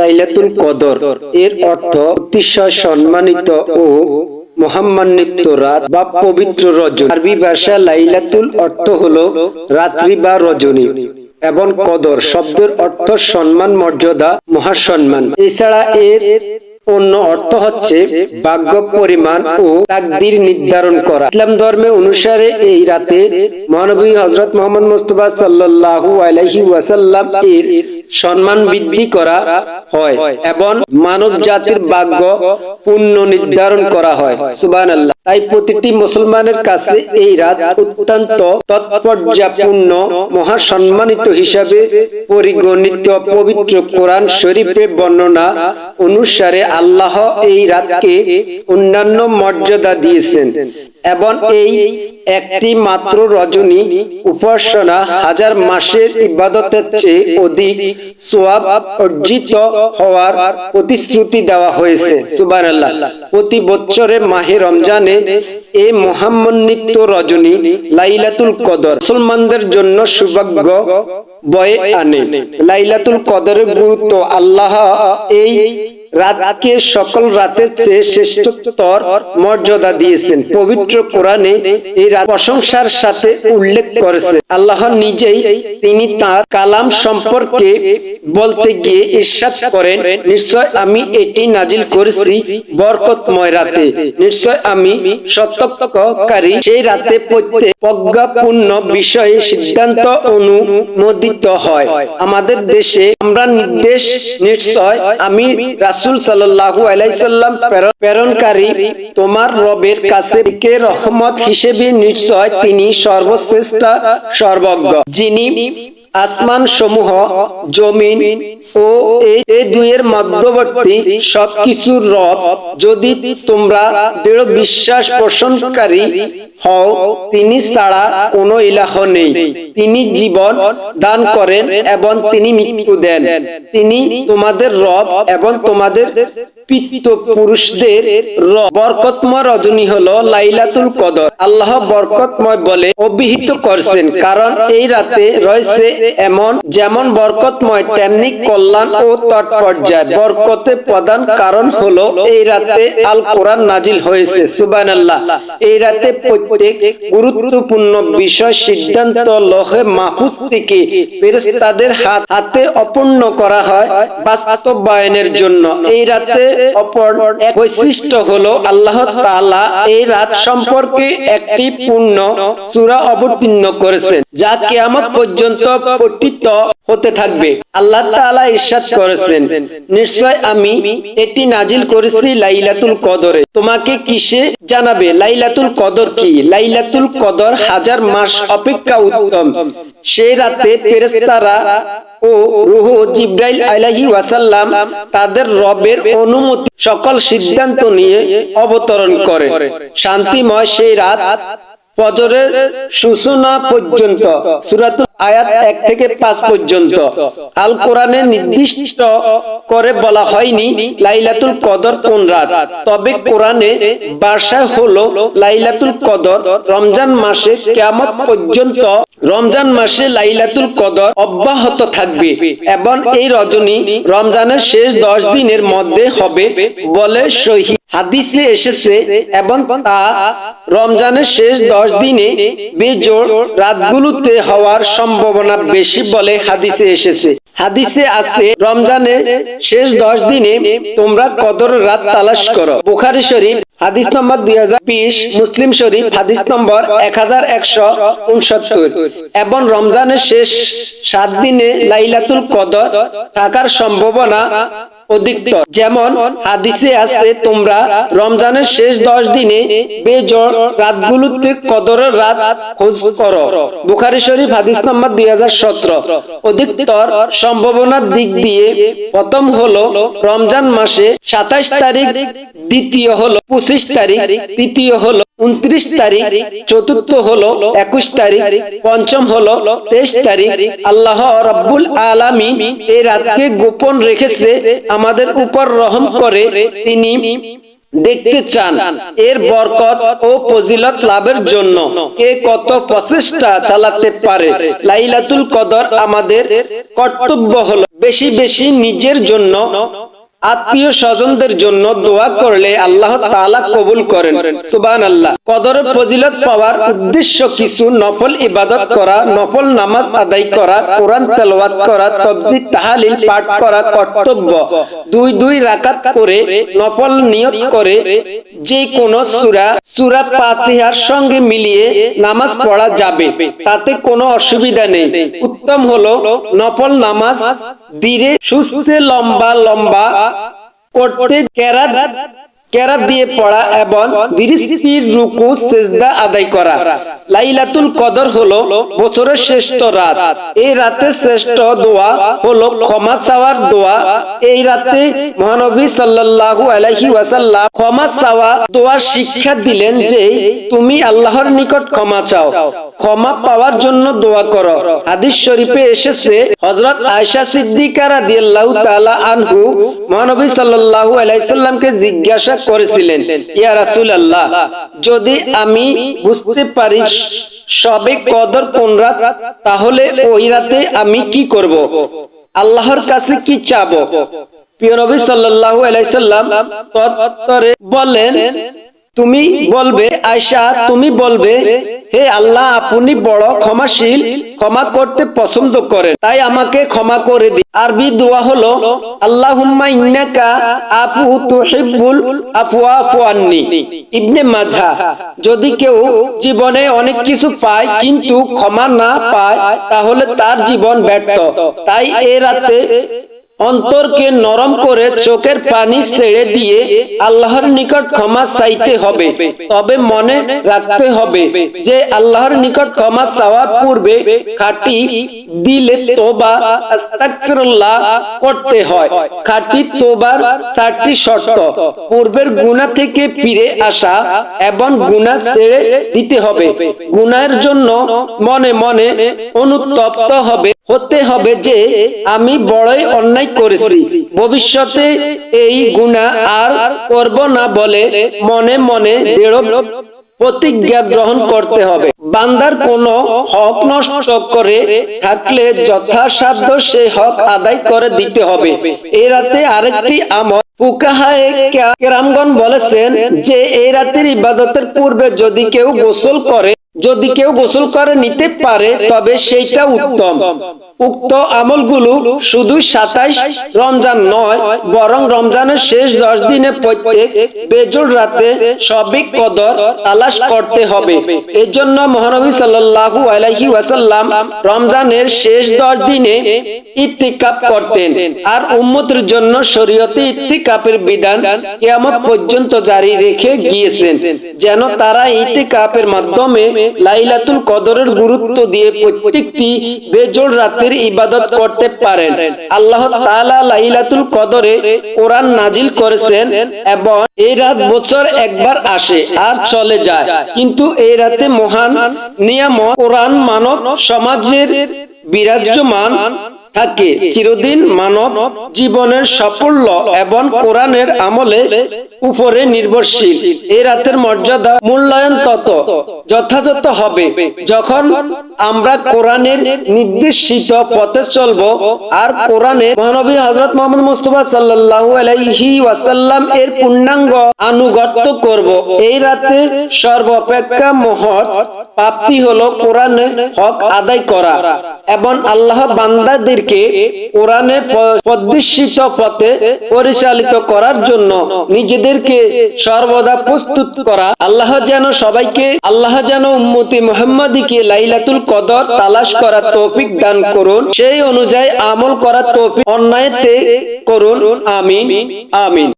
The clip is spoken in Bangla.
লাইলাতুল কদর। এর অর্থ অতিশয় সম্মানিত ও মহামান্বিত রাত বা পবিত্র রজনী। আরবি ভাষা লাইলাতুল অর্থ হলো রাত্রি বা রজনী এবং কদর। শব্দের অর্থ সম্মান, মর্যাদা, মহাসম্মান। এছাড়া এর অন্য অর্থ হচ্ছে ভাগ্য, পরিমাণ ও তাকদির নির্ধারণ করা। ইসলাম ধর্মে অনুসারে এই রাতে মহানবী হজরত মোহাম্মদ মুস্তফা সাল্লাল্লাহু আলাইহি ওয়াসাল্লাম এর সম্মান বৃদ্ধি করা হয় এবং মানব জাতির ভাগ্য পুণ্য নির্ধারণ করা হয়। সুবহানাল্লাহ। তাই প্রতিটি মুসলমানের কাছে এই রাত অত্যন্ত তাৎপর্যপূর্ণ, মহাসম্মানিত হিসাবে পরিগণিত পবিত্র কোরআন শরীফে বর্ণনা অনুসারে আল্লাহ এই রাতকে অন্যান্য মর্যাদা দিয়েছেন এবং এই একটি মাত্র রজনী উপাসনা হাজার মাসের ইবাদতের চেয়ে অধিক সোয়াব অর্জিত হওয়ার প্রতিশ্রুতি দেওয়া হয়েছে। সুবহানাল্লাহ। প্রতি বছরে মাহে রমজানে এ মহামন্বিত রজনী লাইলাতুল কদর মুসলমানদের জন্য সৌভাগ্য বয়ে আনে। লাইলাতুল কদরের গুরুত্ব আল্লাহ এই রাতকে সকল রাতের চেয়ে শ্রেষ্ঠতর মর্যাদা দিয়েছেন। পবিত্র কোরআনে এই রাত প্রশংসার সাথে উল্লেখ করেছে আল্লাহ নিজেই তিনি তার কালাম সম্পর্কে বলতে গিয়ে ইরশাদ করেন, নিশ্চয় আমি এটি নাজিল করেছি বরকতময় রাতে। নিশ্চয় আমি সতর্ককারী সেই রাতে প্রত্যেক প্রজ্ঞাপূর্ণ বিষয়ে সিদ্ধান্ত অনুমোদিত হয়। আমাদের দেশে আমরা নির্দেশ, নিশ্চয় আমি রাসূল সাল্লাহু আলাইসাল্লাম প্রেরণকারী তোমার রবের কাছে কে রহমত হিসেবে নিশ্চয় তিনি সর্বশ্রেষ্ঠ, সর্বজ্ঞ। যিনি আসমান সমূহ জমিন ও এই দুইয়ের মধ্যবর্তী সবকিছুর রব। যদি তোমরা দৃঢ় বিশ্বাস পোষণকারী হও, তিনি ছাড়া কোনো ইলাহ নেই। তিনি জীবন দান করেন এবং তিনি মৃত্যু দেন। তিনি তোমাদের রব এবং তোমাদের পিত্ত পুরুষদের। বরকতময় রজনী হলো লাইলাতুল কদর। আল্লাহ বরকতময় বলে অভিহিত করছেন, কারণ এই রাতে রয়েছে এমন, যেমন বরকতময়, তেমনি কল্যাণ ও তৎপর্যায় বরকতে প্রধান কারণ এই রাতে আল কোরআন নাজিল হয়েছে, সুবহানাল্লাহ। এই রাতে প্রত্যেক গুরুত্বপূর্ণ বিষয়, সিদ্ধান্ত লহে মাহফুজ থেকে হাতে অপূর্ণ করা হয় বাস্তবায়নের জন্য। এই রাতে বৈশিষ্ট্য হলো আল্লাহ তাআলা এই রাত সম্পর্কে একটি পূর্ণ সূরা অবতীর্ণ করেছেন, যা কিয়ামত পর্যন্ত পঠিত হতে থাকবে। আল্লাহ তাআলা ইরশাদ করেছেন, নিশ্চয় আমি এটি নাজিল করেছি লাইলাতুল কদরে। তোমাকে কিসে জানাবে? লাইলাতুল কদর কি? লাইলাতুল কদর হাজার মাস অপেক্ষা উত্তম। সেই রাতে ফেরেশতারা ও রুহ জিব্রাইল আলাইহি ওয়াসাল্লাম তাদের রবের অনুমতি সকল সিদ্ধান্ত নিয়ে অবতরণ করে। শান্তিময় সেই রাত ফজরের সূচনা পর্যন্ত, সূরাতুল আয়াত এক থেকে পাঁচ পর্যন্ত। আল কোরআনে নির্দিষ্ট করে বলা হয়নি লাইলাতুল কদর কোন রাত। তবে কোরআনে বার্ষা হলো লাইলাতুল কদর, রমজান মাসে কিয়ামত পর্যন্ত রমজান মাসে লাইলাতুল কদর অব্যাহত থাকবে এবং এই রজনী রমজানের শেষ দশ দিনের মধ্যে হবে বলে সহি হাদিসে এসেছে, এবং তা রমজানের শেষ দশ দিনে বেজোড় রাতগুলোতে হওয়ার সম্ভাবনা বেশি বলে হাদিসে এসেছে। হাদিসে আছে রমজানে শেষ দশ দিনে তোমরা কদর রাত তালাশ করো। বুখারি শরীফ, হাদিস নম্বর দুই হাজার বিশ, মুসলিম শরীফ, হাদিস নম্বর এক হাজার একশো উনসত্তর। এবং রমজানের শেষ সাত দিনে লাইলাতুল কদর থাকার সম্ভাবনা অধিকতর। যেমন হাদিসে আছে, তোমরা রমজানের শেষ দশ দিনে বেজোড় রাতগুলোতে কদরের রাত খোঁজ করো। বুখারি শরীফ, হাদিস নম্বর দুই হাজার সতেরো। অধিকতর সম্ভাবনার দিক দিয়ে প্রথম হলো রমজান মাসে সাতাইশ তারিখ, দ্বিতীয় হলো পঁচিশ তারিখ, তৃতীয় হলো উনত্রিশ তারিখ, চতুর্থ হলো একুশ তারিখ, পঞ্চম হলো তেইশ তারিখ। আল্লাহ রব্বুল আলামিন এই রাতকে গোপন রেখেছে। আমাদের উপর রহম করে তিনি দেখতে চান। এর বরকত ও ফজিলত লাভের জন্য কে কত প্রচেষ্টা চালাতে পারে। লাইলাতুল কদর আমাদের কর্তব্য হলো বেশি বেশি নিজের জন্য আত্মীয় স্বজনদের জন্য দোয়া করলে আল্লাহ তাআলা কবুল করেন। সুবান আল্লাহ কদরের ফজিলত পাওয়ার উদ্দেশ্য কিছু নফল ইবাদত করা, নফল নামাজ আদায় করা, কোরআন তেলাওয়াত করা, তফসির, তাহালিল পাঠ করা কর্তব্য। দুই দুই রাকাত করে নফল নিয়ত করে যে কোন সূরা সূরা ফাতিহার সঙ্গে মিলিয়ে নামাজ পড়া যাবে। তাতে কোনো অসুবিধা নেই। উত্তম হলো নফল নামাজ ধীরে সুস্থে লম্বা লম্বা করতে কেরাত কেরাত দিয়ে পড়া এবং ধীরস্থির রুকু, সেজদা আদায় করা। লাইলাতুল কদর হলো বছরের শ্রেষ্ঠ রাত। এই রাতে শ্রেষ্ঠ দোয়া হলো ক্ষমা চাওয়ার দোয়া। এই রাতে মহানবী সাল্লাল্লাহু আলাইহি ওয়াসাল্লাম ক্ষমা চাওয়া দোয়া শিক্ষা দিলেন যে, তুমি আল্লাহর নিকট ক্ষমা চাও। ক্ষমা পাওয়ার জন্য দোয়া করো। হাদিস শরীফে এসেছে, হযরত আয়েশা সিদ্দিকা রাদিয়াল্লাহু তাআলা আনহু মহানবী সাল্লাল্লাহু আলাইহি সাল্লামকে জিজ্ঞাসা করেছিলেন। ইয়া রাসুল আল্লাহ যদি আমি বুঝতে পারি সবে কদর কোন রাত, তাহলে ওই রাতে আমি কি করব? আল্লাহর কাছে কি চাবো? প্রিয় নবী সাল্লাল্লাহু আলাইহি সাল্লাম বলেন তুমি বলবে আয়সা তুমি বলবে, হে আল্লাহ, আপনি বড় ক্ষমাশীল, ক্ষমা করতে পছন্দ করেন। তাই আমাকে ক্ষমা করে দিন। আরবি দোয়া হলো, আল্লাহুম্মা ইন্নাকা আফু তুহিব্বুল আফওয়া আফওয়ান্নি ইবনে মাঝা যদি কেউ জীবনে অনেক কিছু পায়, কিন্তু ক্ষমা না পায়, তাহলে তার জীবন ব্যর্থ। তাই এ রাতে অন্তরকে নরম করে চোখের পানি ছেড়ে দিয়ে আল্লাহর নিকট ক্ষমা চাইতে হবে। তবে মনে রাখতে হবে যে আল্লাহর নিকট ক্ষমা চাওয়ার পূর্বে খাটি দিলে তোবা করতে হয়। খাটি তোবার চারটি শর্ত, পূর্বের থেকে ফিরে আসা এবং গুনাহ ছেড়ে দিতে হবে। গুনাহের জন্য মনে মনে অনুতপ্ত হবে। হতে হবে যে আমি বড়ই অন্যায় করেছি। ভবিষ্যতে এই গুণা আর করব না বলে মনে মনে প্রতিজ্ঞা গ্রহণ করতে হবে। বান্দার কোন হক নষ্ট করে থাকলে যথাসাধ্য সেই হক আদায় করে দিতে হবে। এই রাতে আরেকটি আমল ফুকাহায়ে বলেছেন যে এই রাতের ইবাদতের পূর্বে যদি কেউ গোসল করে যদি কেউ গোসল করে নিতে পারে, তবে সেইটা উত্তম। উক্ত আমলগুলো শুধু সাতাইশ রমজান নয়, বরং রমজানের শেষ দশ দিনে প্রত্যেক বেজর রাতে সবিক কদর তালাশ করতে হবে। এর জন্য মহানবী সাল্লাল্লাহু আলাইহি ওয়াসাল্লাম রমজানের শেষ দশ দিনে ইত্তিকাপ করতেন। আর উম্মতের জন্য শরীয়তে ইত্তিকাপের বিধান কিয়ামত পর্যন্ত জারি রেখে গিয়েছেন, যেন তারা ইত্তিকাপের মাধ্যমে লাইলাতুল কদরের গুরুত্ব দিয়ে প্রত্যেকটি বেজোড় রাতের ইবাদত করতে পারেন। আল্লাহ তাআলা লাইলাতুল কদরে কোরআন নাজিল করেছেন এবং এই রাত বছর একবার আসে আর চলে যায়। কিন্তু এই রাতে মহান নিয়ামত কোরআন মানব সমাজের বিরাজমান থাকে। চিরদিন মানব জীবনের সাফল্য এবং কোরআনের আমলে উপরে নির্ভরশীল। এই রাতের মর্যাদা মূল্যায়ন তত, যথাযথ হবে যখন আমরা কোরআনের নির্দেশিত পথে চলব আর কোরআনে মহানবী হযরত মুহাম্মদ মুস্তাফা সাল্লাল্লাহু আলাইহি ওয়াসাল্লাম এর পূর্ণাঙ্গ আনুগত্য করব। এই রাতে সর্বাপেক্ষা মহৎ প্রাপ্তি হলো কোরআনের হক আদায় করা এবং আল্লাহ বান্দাদেরকে কোরআনে পদ্মিশিত পথে পরিচালিত করার জন্য নিজেদেরকে সর্বদা প্রস্তুত করা। আল্লাহ যেন সবাইকে, আল্লাহ যেন উম্মতি মোহাম্মদীকে লাইলাতুল কদর তালাশ করার তৌফিক দান করুন। সেই অনুযায়ী আমল করার তৌফিক অন্যায়তে করুন। আমিন আমিন।